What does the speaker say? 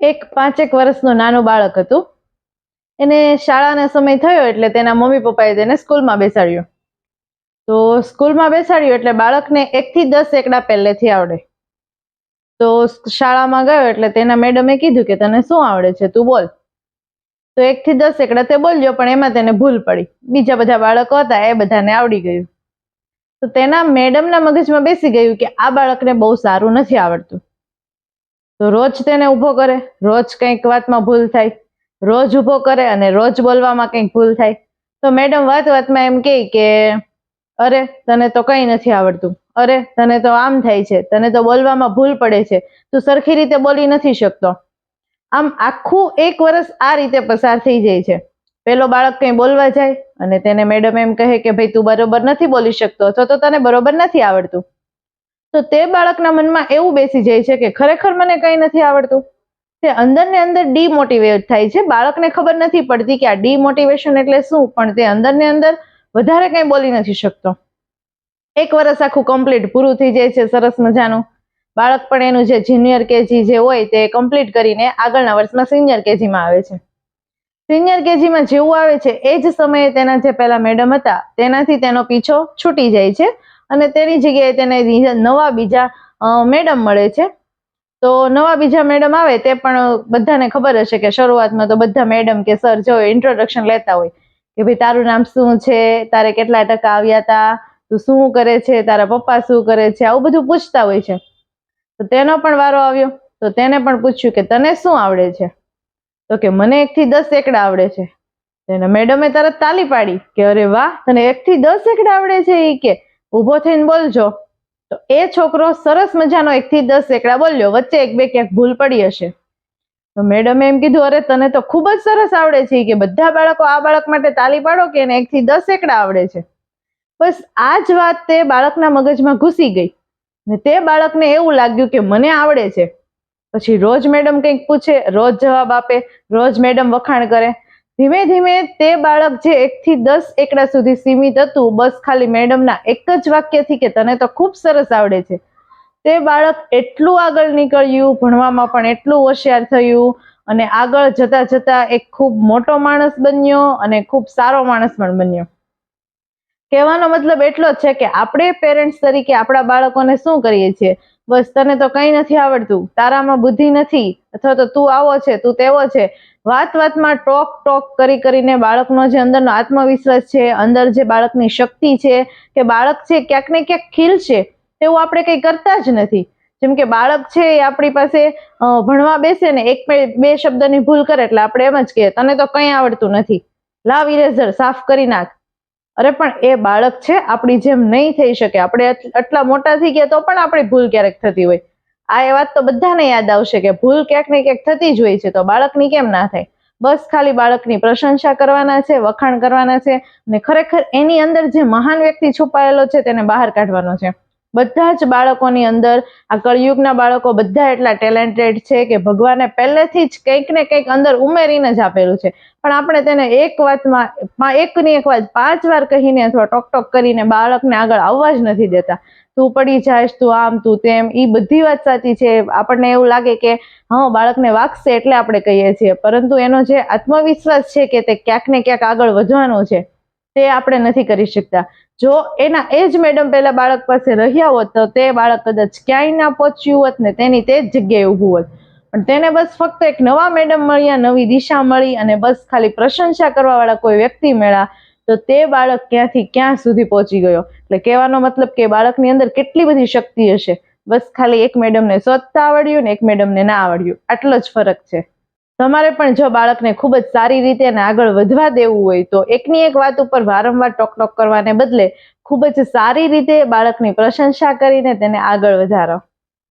એક પાંચેક વર્ષનું નાનું બાળક હતું. એને શાળાનો સમય થયો એટલે તેના મમ્મી પપ્પાએ તેને સ્કૂલમાં બેસાડ્યો. તો સ્કૂલમાં બેસાડ્યો એટલે બાળકને એકથી દસ એકડા પહેલેથી આવડે. તો શાળામાં ગયો એટલે તેના મેડમે કીધું કે તને શું આવડે છે તું બોલ. તો એકથી દસ એકડા તે બોલ્યો પણ એમાં તેને ભૂલ પડી. બીજા બધા બાળકો હતા એ બધાને આવડી ગયું. તો તેના મેડમના મગજમાં બેસી ગયું કે આ બાળકને બહુ સારું નથી આવડતું. તો રોજ તેને ઊભો કરે. રોજ કંઈક વાતમાં ભૂલ થાય. રોજ ઊભો કરે અને રોજ બોલવામાં કંઈક ભૂલ થાય. તો મેડમ વાત વાતમાં એમ કહે કે, અરે, તને તો કંઈ નથી આવડતું. અરે, તને તો આમ થાય છે. તને તો બોલવામાં ભૂલ પડે છે. તું સરખી રીતે બોલી નથી શકતો. આમ આખું એક વર્ષ આ રીતે પસાર થઈ જાય છે. પેલો બાળક કંઈ બોલવા જાય અને તેને મેડમ એમ કહે કે, ભાઈ, તું બરોબર નથી બોલી શકતો. અથવા તો તને બરોબર નથી આવડતું. તો તે બાળકના મનમાં એવું બેસી જાય છે કે ખરેખર મને કંઈ નથી આવડતું. તે અંદર ને અંદર ડીમોટિવેટ થાય છે. બાળકને ખબર નથી પડતી કે આ ડીમોટિવેશન એટલે શું, પણ તે અંદર ને અંદર વધારે કંઈ બોલી નથી શકતો. એક વર્ષ આખું કમ્પ્લીટ પૂરું થઈ જાય છે સરસ મજાનું. બાળક પણ એનું જે જુનિયર કેજી જે હોય તે કમ્પ્લીટ કરીને આગળના વર્ષમાં સિનિયર કેજીમાં આવે છે. સિનિયર કેજીમાં જેવું આવે છે, એ જ સમયે તેના જે પેલા મેડમ હતા, તેનાથી તેનો પીછો છૂટી જાય છે. અને તેની જગ્યાએ તેને નવા બીજા મેડમ મળે છે. તો નવા બીજા મેડમ આવે તે પણ બધાને ખબર હશે કે શરૂઆતમાં તો બધા મેડમ કે સર જો ઇન્ટ્રોડક્શન લેતા હોય કે ભાઈ તારું નામ શું છે, તારે કેટલા ટકા આવ્યા હતા તું શું કરે છે, તારા પપ્પા શું કરે છે, આવું બધું પૂછતા હોય છે. તો તેનો પણ વારો આવ્યો. તો તેને પણ પૂછ્યું કે તને શું આવડે છે? તો કે મને એકથી દસ એકડા આવડે છે. તેના મેડમે તરત તાલી પાડી કે અરે વાહ, તને એકથી દસ એકડા આવડે છે એ કે. ઊભો થઈને બોલજો. તો એ છોકરો સરસ મજાનો એક થી દસ એકડા બોલ્યો. વચ્ચે એક બે ક્યાંક ભૂલ પડી હશે. તો મેડમે એમ કીધું, અરે, તને તો ખૂબ જ સરસ આવડે છે કે બધા બાળકો આ બાળક માટે તાલી પાડો કે એને એકથી દસ એકડા આવડે છે. બસ આ જ વાત તે બાળકના મગજમાં ઘૂસી ગઈ. ને તે બાળકને એવું લાગ્યું કે મને આવડે છે. પછી રોજ મેડમ કંઈક પૂછે, રોજ જવાબ આપે, રોજ મેડમ વખાણ કરે. ધીમે ધીમે તે બાળક જે એક થી દસ એકડા સુધી સીમિત હતું, બસ ખાલી મેડમના એક જ વાક્યથી કે તને તો ખૂબ સરસ આવડે છે. તે બાળક એટલું આગળ નીકળ્યું, ભણવામાં પણ એટલું હોશિયાર થયું અને આગળ જતા જતા એક ખૂબ મોટો માણસ બન્યો અને ખૂબ સારો માણસ પણ બન્યો. કહેવાનો મતલબ એટલો છે કે આપણે પેરેન્ટ્સ તરીકે આપણા બાળકોને શું કરીએ છીએ? બસ તને તો કંઈ નથી આવડતું, તારામાં બુદ્ધિ નથી, અથવા તો તું આવો છે, તું તેવો છે. વાત વાતમાં ટોક ટોક કરી કરીને બાળકનો જે અંદરનો આત્મવિશ્વાસ છે, અંદર જે બાળકની શક્તિ છે, કે બાળક છે ક્યાંક ને ક્યાંક ખીલશે તેવું આપણે કંઈ કરતા જ નથી. જેમ કે બાળક છે એ આપણી પાસે ભણવા બેસે ને એક બે શબ્દની ભૂલ કરે એટલે આપણે એમ જ કહીએ, તને તો કંઈ આવડતું નથી. લાવ ઇરેઝર, સાફ કરી નાખ. અરે પણ એ બાળક છે આપણી જેમ નહીં થઈ શકે. આપણે આટલા મોટા થઈ ગયા તો પણ આપણી ભૂલ ક્યારેક થતી હોય. આ એ વાત તો બધાને યાદ આવશે કે ભૂલ ક્યાંક ને ક્યાંક થતી જ હોય છે, તો બાળકની કેમ ના થાય? બસ ખાલી બાળકની પ્રશંસા કરવાના છે, વખાણ કરવાના છે અને ખરેખર એની અંદર જે મહાન વ્યક્તિ છુપાયેલો છે, તેને બહાર કાઢવાનો છે. બધા જ બાળકોની અંદર આ કળિયુગના બાળકો બધા એટલા ટેલેન્ટેડ છે કે ભગવાને પહેલેથી જ કંઈક ને કંઈક અંદર ઉમેરીને જ આપેલું છે. પણ આપણે તેને એક વાતમાં એકની એક વાત પાંચ વાર કહીને અથવા ટોક ટોક કરીને બાળકને આગળ આવવા જ નથી દેતા. તું પડી જાશ તું આમ, તું તેમ એ બધી વાત સાચી છે. આપણને એવું લાગે કે હા, બાળકને વાગશે એટલે આપણે કહીએ છીએ. પરંતુ એનો જે આત્મવિશ્વાસ છે કે તે ક્યાંક ને ક્યાંક આગળ વધવાનો છે તે આપણે નથી કરી શકતા. જો એના એ જ મેડમ પહેલા બાળક પાસે રહ્યા હોત, તો તે બાળક કદાચ ક્યાંય ના પહોંચ્યું હોત ને તેની તે જ જગ્યાએ ઊભું હોત. પણ તેને બસ ફક્ત એક નવા મેડમ મળ્યા, નવી દિશા મળી અને બસ ખાલી પ્રશંસા કરવાવાળા કોઈ વ્યક્તિ મળ્યા, તો તે બાળક ક્યાંથી ક્યાં સુધી પહોંચી ગયો? એટલે કહેવાનો મતલબ કે બાળકની અંદર કેટલી બધી શક્તિ હશે? બસ ખાલી એક મેડમને શોધતા આવડ્યું ને એક મેડમને ના આવડ્યું. આટલો જ ફરક છે. તમારે પણ જો બાળકને ખૂબ જ સારી રીતે અને આગળ વધવા દેવું હોય તો એકની એક વાત ઉપર વારંવાર ટોક ટોક કરવાને બદલે ખૂબ જ સારી રીતે બાળકની પ્રશંસા કરીને તેને આગળ વધારો.